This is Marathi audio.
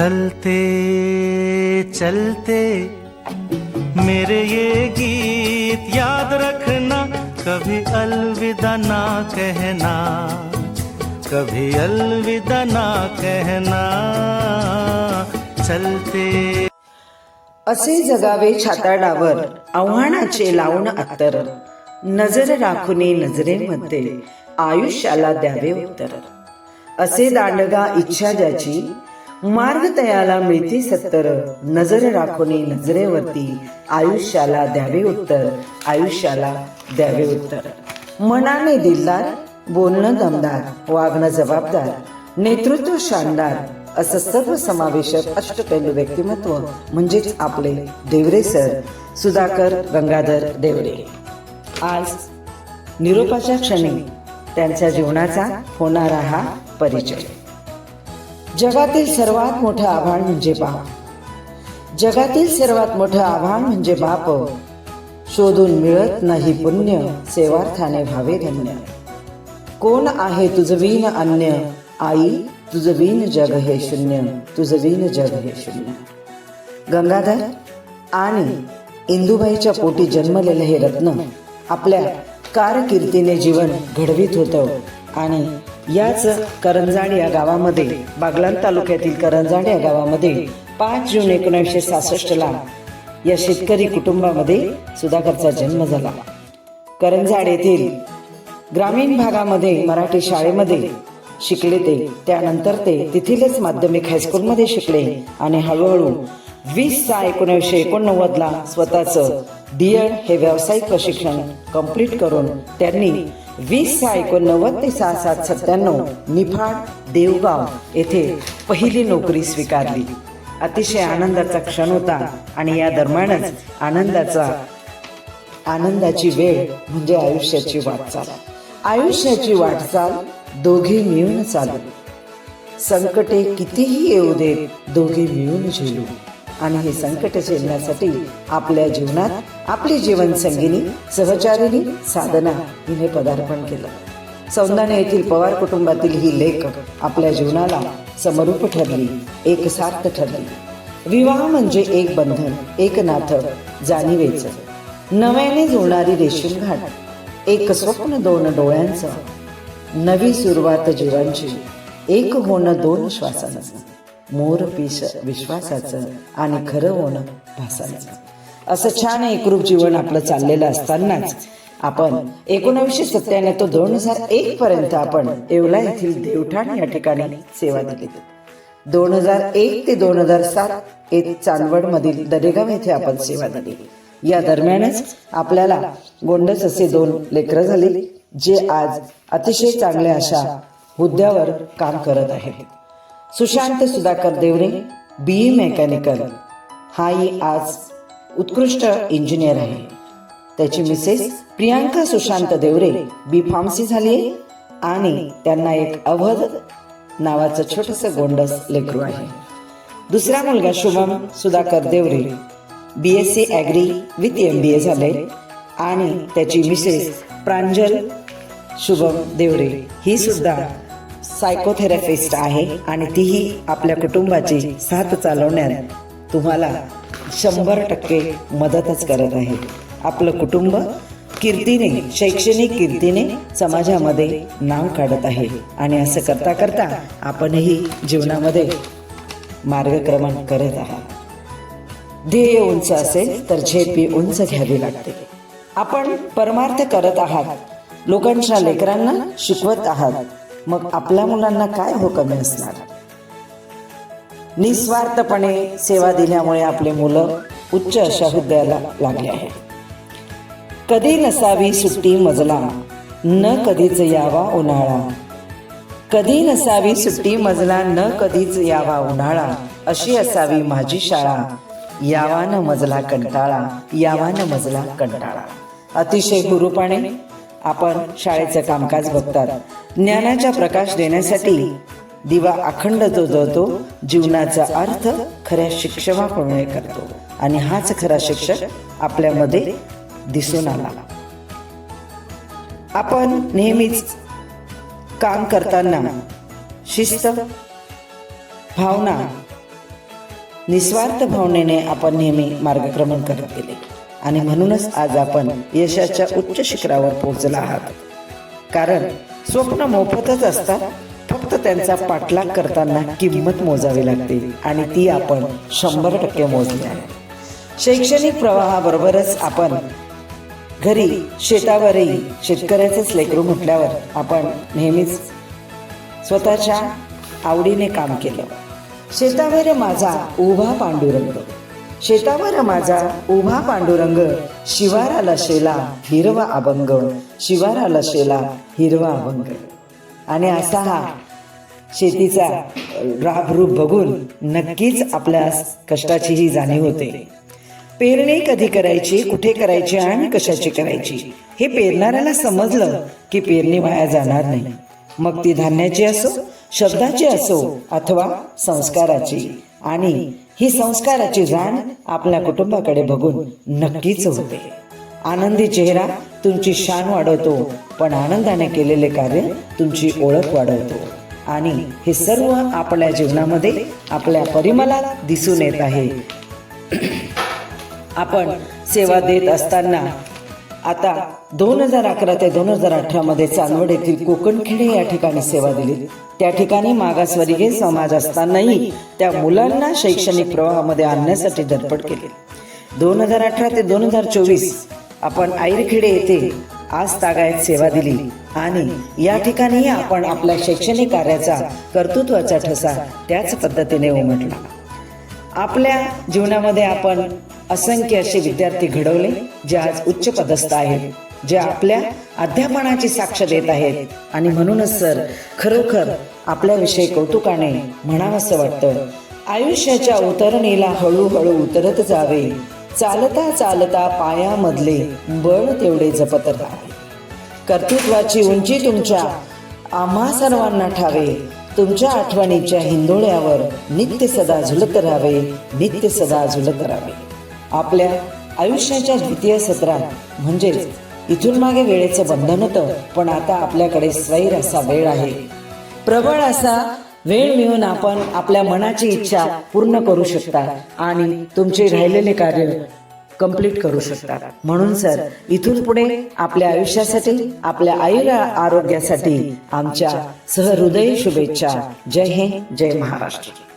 चलते चलते मेरे ये गीत याद रखना कभी अलविदा ना कहना कभी अलविदा ना कहना चलते। असे जगावे छाताडावर आव्हानाचे लावून अत्तर नजर राखुने नजरेमध्ये आयुष्याला द्यावे उत्तर. असे दांडगा इच्छा ज्याची मार्ग तयाला मिळती सत्तर. नजर राखुनी नजरेवरती. आयुष्याला द्यावे उत्तर. आयुष्याला द्यावे उत्तर. मनाने दिलदार बोलणं दमदार वागणं जबाबदार. नेतृत्व शानदार. असं सर्व समावेशक अष्टपैलू व्यक्तिमत्व म्हणजेच आपले देवरे सर सुधाकर गंगाधर देवरे. आज निरोपाच्या क्षणी त्यांच्या जीवनाचा होणारा हा परिचय. जगातील सर्वात मोठं आव्हान म्हणजे बाप. जगातील सर्वात मोठं आव्हान म्हणजे बाप. शोधून मिळत नाही पुण्य सेवार्थाने भावे धन्य. कोण आहे तुझ वीन अन्य? आई तुझ वीन जग हे शून्य. तुझ वीन जग हे शून्य. गंगाधर आणि इंदुबाईच्या पोटी जन्मलेलं हे रत्न आपल्या कारकिर्दीने जीवन घडवीत होतं आणि याच करंजाड या गावामध्ये बागलाण तालुक्यातील करंजाड या गावामध्ये पाच जून एकोणीसशे सहासष्ट ला या शेतकरी कुटुंबामध्ये सुधाकरचा जन्म झाला. करंजाड येथील ग्रामीण भागामध्ये मराठी शाळेमध्ये शिकले ते. त्यानंतर ते तिथीलच माध्यमिक हायस्कूलमध्ये शिकले आणि हळूहळू वीस सहा एकोणीसशे एकोणनव्वदला स्वतःचं डी एड हे व्यावसायिक प्रशिक्षण कंप्लीट करून त्यांनी वीस सहा एकोणनव्वद ते सहा सात सत्त्याण्णव निफाड देवगाव येथे पहिली नोकरी स्वीकारली. अतिशय आनंदाचा क्षण होता आणि या दरम्यानच आनंदाचा आनंदाची वेळ म्हणजे आयुष्याची वाटचाल. आयुष्याची वाटचाल दोघे मिळून चालू. संकटे कितीही येऊ देत दोघे मिळून झेलू. आणि हे संकट झेलण्यासाठी आपल्या जीवनात आपली जीवनसंगिनी सहचारिणी साधना हिने पदार्पण केलं. सौंदाने येथील पवार कुटुंबातील ही लेख आपल्या जीवनाला समरूप ठरली एक सार्थ ठरली. विवाह म्हणजे एक बंधन एक नाथ जाणीवेचं. नव्याने जुळणारी रेशीम घाट एक स्वप्न दोन डोळ्यांचं नवी सुरुवात जीवांची एक होणं दोन श्वासांचं. मोर पीस विश्वासाचं आणि खरं होणं भासाचं. असं छान एकरूप जीवन आपलं चाललेलं असतानाच आपण एकोणीसशे सत्त्याण्णव तो दोन हजार एक पर्यंत आपण येवला येथील देवठाण या ठिकाणी सेवा दिली. दोन हजार एक ते दोन हजार सात एक चांदवड मधील दरेगाव येथे आपण सेवा दिली. या दरम्यानच आपल्याला गोंडस असे दोन लेकरं झाली जे आज अतिशय चांगल्या अशा हुद्द्यावर काम करत आहेत. Sushant Sudhakar Deore B E mechanical. हाही आज उत्कृष्ट इंजिनियर आहे. त्याची Mrs Priyanka Sushant Deore B pharmacy झाली आहे आणि त्यांना एक अवध नावाचं छोटस गोंडस लेकरू आहे. दुसरा मुलगा Shubham Sudhakar Devare B S C agri with M B A झाले आणि त्याची मिसेस प्रांजल शुभम देवरे. ही सुद्धा सायकोथेरपिस्ट आहे आणि तीही आपल्या कुटुंबाची साथ चालवण्यात तुम्हाला शंभर टक्के मदतच करत आहे. आपलं कुटुंब कीर्तीने शैक्षणिक कीर्तीने समाजामध्ये नाव काढत आहे. आणि असं करता करता आपणही जीवनामध्ये मार्गक्रमण करत आहात. ध्येय उंच असेल तर झेपी उंच घ्यावी लागते. आपण परमार्थ करत आहात. लोकांच्या लेकरांना शिकवत आहात. मग आपल्या मुलांना काय हो कमी असणार? निस्वार्थपणे सेवा दिल्यामुळे आपले मुलं उच्च अशा हुद्द्याला लागले आहेत. कधी नसावी सुट्टी मजला न कधीच यावा उन्हाळा. कधी नसावी सुट्टी मजला न कधीच यावा उन्हाळा अशी असावी माझी शाळा. यावा न मजला कंटाळा यावा न मजला कंटाळा. अतिशय गुरुपाने आपण शाळेचं कामकाज बघतात. ज्ञानाचा प्रकाश देण्यासाठी दिवा अखंड जो जळतो जीवनाचा अर्थ खऱ्या शिक्षकामुळे करतो. आणि हाच खरा शिक्षक आपल्यामध्ये दिसून आला. आपण नेहमीच काम करताना शिस्त भावना निस्वार्थ भावनेने आपण नेहमी मार्गक्रमण करत गेले. आणि म्हणूनच आज आपण यशाच्या उच्च शिखरावर पोहोचला आहात. कारण स्वप्न मोफतच असतात फक्त त्यांचा पाठलाग करताना किंमत मोजावी लागते आणि ती आपण शंभर टक्के मोजली आहे. शैक्षणिक प्रवाहाबरोबरच आपण घरी शेतावरही शेतकऱ्याचेच लेकरू म्हटल्यावर आपण नेहमीच स्वतःच्या आवडीने काम केलं. शेतावर माझा उभा पांडुरंग. शेतावर माझा उभा पांडुरंग शिवाराला शेला हिरवा अभंग. शिवाराला शेला हिरवा अभंग. आणि असा हा शेतीचा राबरूप बघून नक्कीच आपल्या कष्टाची ही जाणीव होते. पेरणी कधी करायची कुठे करायची आणि कशाची करायची हे पेरणाऱ्याला समजलं की पेरणी वाया जाणार नाही. मग ती धान्याची असो शब्दाची असो अथवा संस्काराची. आणि ही संस्काराची जाण आपल्या कुटुंबाकडे बघून नक्कीच होते. आनंदी चेहरा तुमची शान वाढवतो पण आनंदाने केलेले कार्य तुमची ओळख वाढवतो. आणि हे सर्व आपल्या जीवनामध्ये आपल्या परिमलात दिसून येत आहे. आपण सेवा देत असताना आता दोन हजार अकरा ते दोन हजार अठरामध्ये चांदवड येथील कोकणखेडे या ठिकाणी सेवा दिली. त्या ठिकाणी मागासवर्गीय समाज असतानाही त्या मुलांना शैक्षणिक प्रवाहामध्ये आणण्यासाठी धडपड केली. दोन हजार अठरा ते दोन हजार चोवीस आपण आईरखेडे येथे आज तागायत सेवा दिली. आणि या ठिकाणी आपण आपल्या शैक्षणिक कार्याचा कर्तृत्वाचा ठसा त्याच पद्धतीने उमटला. आपल्या जीवनामध्ये आपण असंख्य असे विद्यार्थी घडवले जे आज उच्च पदस्थ आहेत जे आपल्या अध्यापनाची साक्ष देत आहेत. आणि म्हणूनच सर खरोखर आपल्याविषयी कौतुकाने म्हणावंसं वाटतं आयुष्याच्या उतरणीला हळूहळू उतरत जावे चालता चालता पायामधले बळ तेवढे जपत राहा. कर्तृत्वाची उंची तुमच्या आम्हा सर्वांना ठावे. तुमच्या आठवणीच्या हिंदोळ्यावर नित्य सदा झुलत राहावे नित्य सदा झुलत राहावे. आपल्या आयुष्याच्या द्वितीय सत्रात म्हणजेच इथून मागे वेळेचं बंधन होतं पण आता आपल्याकडे स्वैर असा वेळ आहे. प्रबळ असा वेळ मिळून आपण आपल्या मनाची इच्छा पूर्ण करू शकता आणि तुमचे राहिलेले कार्य कंप्लीट करू शकतात म्हणून सर इथून पुढे आपल्या आयुष्यासाठी आपल्या आई आरोग्यासाठी आमच्या सहृदय शुभेच्छा. जय हिंद जय महाराष्ट्र.